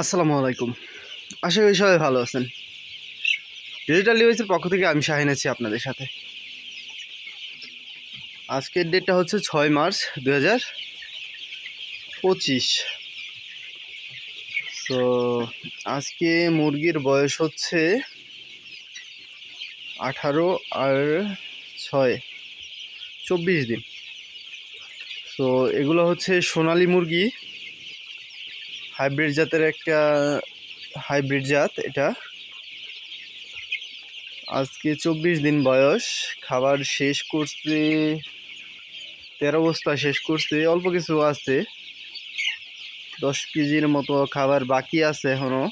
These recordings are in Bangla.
আসসালামু আলাইকুম। আশা করি সবাই ভালো আছেন। ডিজিটাল নিউজের পক্ষ থেকে আমি শাহিন আছি আপনাদের সাথে। আজকের ডেটটা হচ্ছে ছয় মার্চ দু হাজার পঁচিশ। তো আজকে মুরগির বয়স হচ্ছে আঠারো আর ছয়, চব্বিশ দিন। তো এগুলো হচ্ছে সোনালী মুরগি। হাইব্রিড জাতের একটা হাইব্রিড জাত এটা। আজকে চব্বিশ দিন বয়স, খাবার শেষ করতে, তেরো বস্তা শেষ করতে অল্প কিছু আছে। দশ কেজির মতো খাবার বাকি আছে এখনও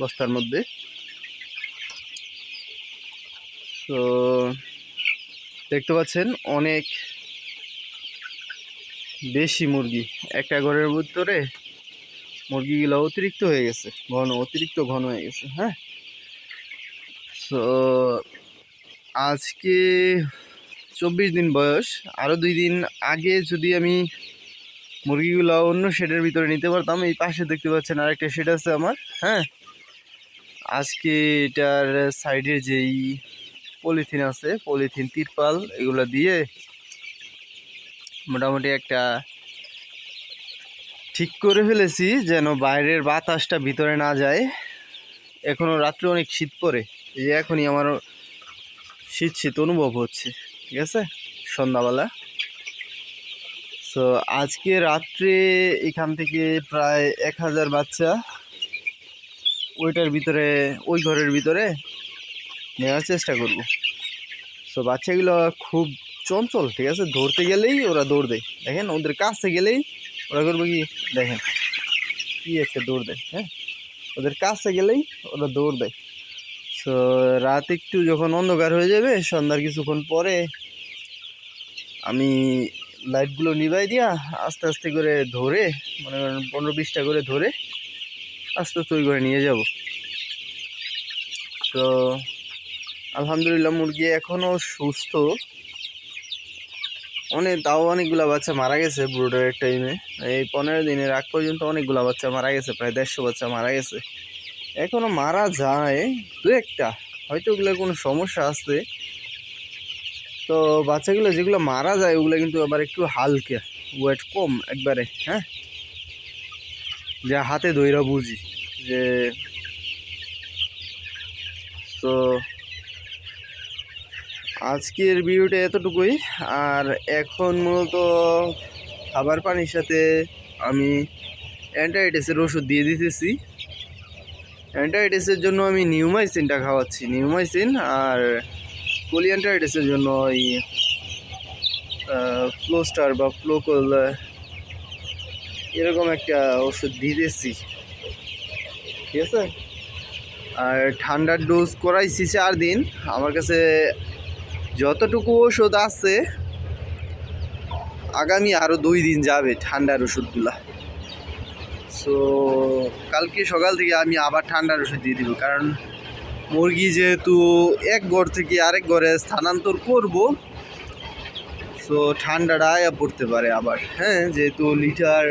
বস্তার মধ্যে। তো দেখতে পাচ্ছেন অনেক বেশি মুরগি। একটা ঘরের ভিতরে মুরগিগুলো অতিরিক্ত হয়ে গেছে, ঘন, অতিরিক্ত ঘন হয়ে গেছে হ্যাঁ? সো আজকে চব্বিশ দিন বয়স আরও দুই দিন আগে যদি আমি মুরগিগুলো অন্য শেডের ভিতরে নিতে পারতাম, এই পাশে দেখতে পাচ্ছেন আরেকটা শেড আছে আমার হ্যাঁ? আজকে এটার সাইডের যেই পলিথিন আছে, পলিথিন তিরপাল, এগুলো দিয়ে মোটামুটি একটা ঠিক করে ফেলেছি যেন বাইরের বাতাসটা ভিতরে না যায়। এখনও রাত্রে অনেক শীত পড়ে, এই যে এখনই আমার শীত শীত অনুভব হচ্ছে, ঠিক আছে? সন্ধ্যাবেলা। তো আজকে রাত্রে এখান থেকে প্রায় এক হাজার বাচ্চা ওইটার ভিতরে, ওই ঘরের ভিতরে নেওয়ার চেষ্টা করব। তো বাচ্চাগুলো খুব চঞ্চল, ঠিক আছে? ধরতে গেলেই ওরা দৌড় দেয়। দেখেন, ওদের কাছে গেলেই ওরা করবে কি? দেখেন, কি একটা দৌড় দেয় হ্যাঁ? ওদের কাছে গেলেই ওরা দৌড় দেয়। সো রাত একটু যখন অন্ধকার হয়ে যাবে, সন্ধ্যার কিছুক্ষণ পরে আমি লাইটগুলো নিভাই দিয়া আস্তে আস্তে করে ধরে, মনে করেন পনেরো বিশটা করে ধরে আস্তে আস্তে ওই করে নিয়ে যাব। তো আলহামদুলিল্লাহ মুরগি এখনও সুস্থ। অনেক, তাও অনেকগুলো বাচ্চা মারা গেছে ব্রুডারের টাইমে এই পনেরো দিনের আগ পর্যন্ত অনেকগুলো বাচ্চা মারা গেছে, প্রায় দেড়শো বাচ্চা মারা গেছে। এখনও মারা যায় দু একটা, হয়তো ওগুলোর কোনো সমস্যা আছে। তো বাচ্চাগুলো যেগুলো মারা যায়, ওগুলো কিন্তু আবার একটু হালকা ওয়েট কম একবারে হ্যাঁ? যা হাতে দইরা বুঝি যে, তো আজকের ভিডিওটা এতটুকুই। আর এখন মূলত খাবার পানির সাথে আমি অ্যান্টাইটিসের ওষুধ দিয়ে দিতেছি। অ্যান্টাইটিসের জন্য আমি নিউমাইসিনটা খাওয়াচ্ছি, নিউমাইসিন আর কোলিয়ান্টাইটিসের জন্য ওই ফ্লোস্টার বা ফ্লোকল, এরকম একটা ওষুধ দিতেছি ঠিক আছে? আর ঠান্ডার ডোজ করাইছি চার দিন। আমার কাছে যতটুকু ওষুধ আছে, আগামী আরও দুই দিন যাবে ঠান্ডার ওষুধগুলা। সো কালকে সকাল থেকে আমি আবার ঠান্ডার ওষুধ দিয়ে দিব, কারণ মুরগি যেহেতু এক ঘর থেকে আরেক ঘরে স্থানান্তর করব সো ঠান্ডাটা আয়া পড়তে পারে আবার। হ্যাঁ যেহেতু লিটার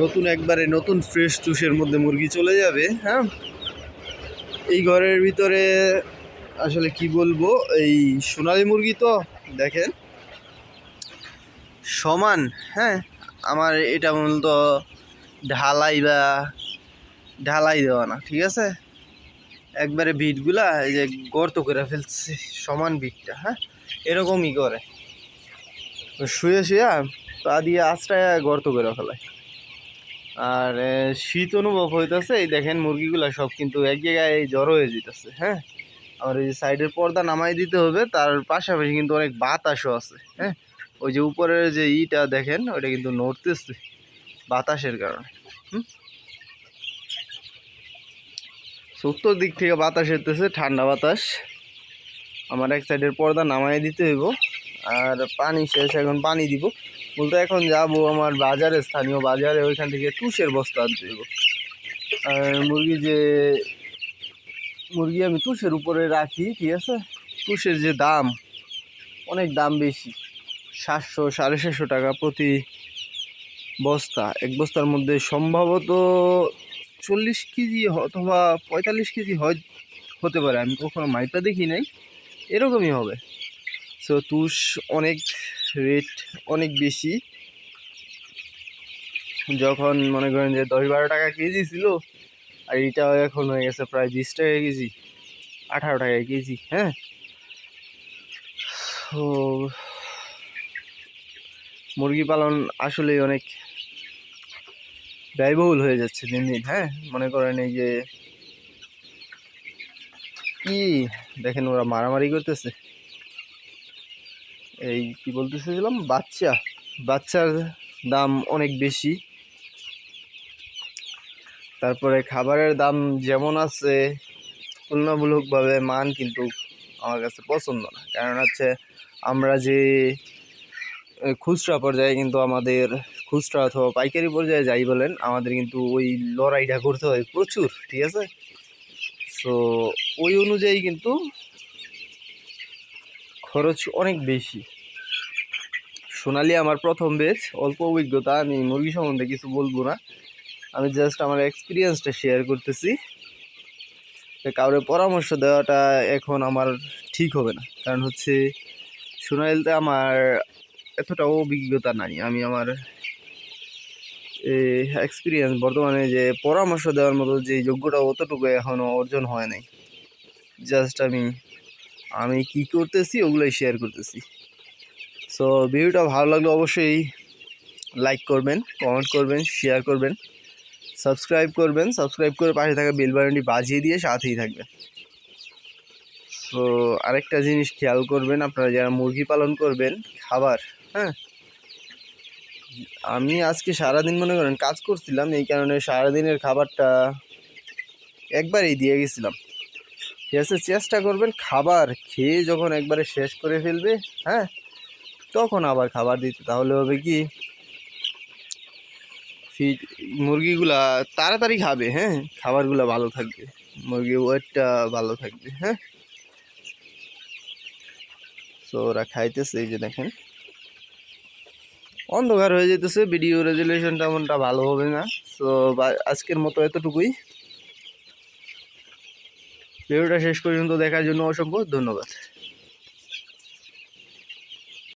নতুন একবারে নতুন ফ্রেশ চুষের মধ্যে মুরগি চলে যাবে হ্যাঁ? এই ঘরের ভিতরে আসলে কি বলব, এই সোনালি মুরগি তো দেখেন, সমান হ্যাঁ? আমার এটা মূলত ঢালাই বা ঢালাই দেওয়া না, ঠিক আছে? একবারে বিটগুলা এই যে গর্ত করে ফেলছে, সমান বিটটা হ্যাঁ? এরকমই করে। শুয়ে শুয়ে পা দিয়ে আশ্রয় গর্ত করে ফেলায় আর শীত অনুভব হইতেছে, এই দেখেন মুরগিগুলা সব কিন্তু এক জায়গায় জড়ো হয়ে যেতেছে হ্যাঁ? আমার এই সাইডের পর্দা নামাই দিতে হবে, তার পাশাপাশি কিন্তু অনেক বাতাসও আছে হ্যাঁ? ওই যে উপরের যে ইটা দেখেন, ওইটা কিন্তু নড়তেছে বাতাসের কারণে, হুম? উত্তর দিক থেকে বাতাস এসতেছে ঠান্ডা বাতাস। আমার এক সাইডের পর্দা নামাই দিতে হইব, আর পানি শেষ, এখন পানি দিব। বলতে এখন যাব আমার বাজারে, স্থানীয় বাজারে, ওইখান থেকে তুষের বস্তা আনতে হইব। আর মুরগি যে মুরগি আমি তুষের উপরে রাখি, ঠিক আছে? তুষের যে দাম, অনেক দাম বেশি। সাতশো, সাড়ে সাতশো টাকা প্রতি বস্তা। এক বস্তার মধ্যে সম্ভবত চল্লিশ কেজি অথবা পঁয়তাল্লিশ কেজি হয়, হতে পারে। আমি কখনো মাইপটা দেখি নাই। এরকমই হবে। সো তুষ অনেক রেট অনেক বেশি। যখন মনে করেন যে দশ বারো টাকা কেজি ছিল আর এটা এখন হয়ে গেছে প্রায় বিশ টাকা কেজি, আঠারো টাকা কেজি হ্যাঁ? তো মুরগি পালন আসলেই অনেক ব্যয়বহুল হয়ে যাচ্ছে দিন দিন হ্যাঁ? মনে করেন এই যে কি, দেখেন ওরা মারামারি করতেছে। এই কি বলতেছিলাম? বাচ্চা, বাচ্চার দাম অনেক বেশি। তারপরে খাবারের দাম যেমন আছে, তুলনামূলকভাবে মান কিন্তু আমার কাছে পছন্দ না। কারণ হচ্ছে আমরা যে খুচরা পর্যায়ে কিন্তু আমাদের খুচরা অথবা পাইকারি পর্যায়ে যাই বলেন, আমাদের কিন্তু ওই লড়াইটা করতে হয় প্রচুর, ঠিক আছে? সো ওই অনুযায়ী কিন্তু খরচ অনেক বেশি। সোনালি আমার প্রথম বেচ অল্প অভিজ্ঞতা, আমি মুরগি সম্বন্ধে কিছু বলব না। আমি জাস্ট আমার এক্সপিরিয়েন্সটা শেয়ার করতেছি। তো কাউরে পরামর্শ দেওয়াটা এখন আমার ঠিক হবে না। কারণ হচ্ছে সোনালিতে আমার এতটা অভিজ্ঞতা নাই। আমি আমার এক্সপিরিয়েন্স বর্তমানে যে পরামর্শ দেওয়ার মতো যে যোগ্যটা অতটুকু এখনও অর্জন হয় নাই। জাস্ট আমি আমি কি করতেছি ওগুলোই শেয়ার করতেছি। সো ভিডিওটা ভালো লাগলে অবশ্যই লাইক করবেন কমেন্ট করবেন শেয়ার করবেন। সাবস্ক্রাইব করবেন, সাবস্ক্রাইব করে পাশে থাকা বেল বাটনটি বাজিয়ে দিয়ে সাথেই থাকবেন। তো আরেকটা জিনিস খেয়াল করবেন, আপনারা যারা মুরগি পালন করবেন, খাবার হ্যাঁ? আমি আজকে সারাদিন মনে করেন কাজ করছিলাম, এই কারণে সারাদিনের খাবারটা একবারেই দিয়ে গেছিলাম। ঠিক আছে, চেষ্টা করবেন খাবার খেয়ে যখন একবারে শেষ করে ফেলবে হ্যাঁ? তখন আবার খাবার দিতে, তাহলে হবে কি? ফিড মুরগিগুলা তাড়াতাড়ি খাবে হ্যাঁ? খাবারগুলা ভালো থাকবে। মুরগির ওয়েটটা ভালো থাকবে হ্যাঁ? তো ওরা খাইতেছে এই যে দেখেন। অন্ধকার হয়ে যেতেছে ভিডিও রেজুলেশন তেমনটা ভালো হবে না। তো আজকের মতো এতটুকুই। ভিডিওটা শেষ পর্যন্ত দেখার জন্য অসংখ্য ধন্যবাদ।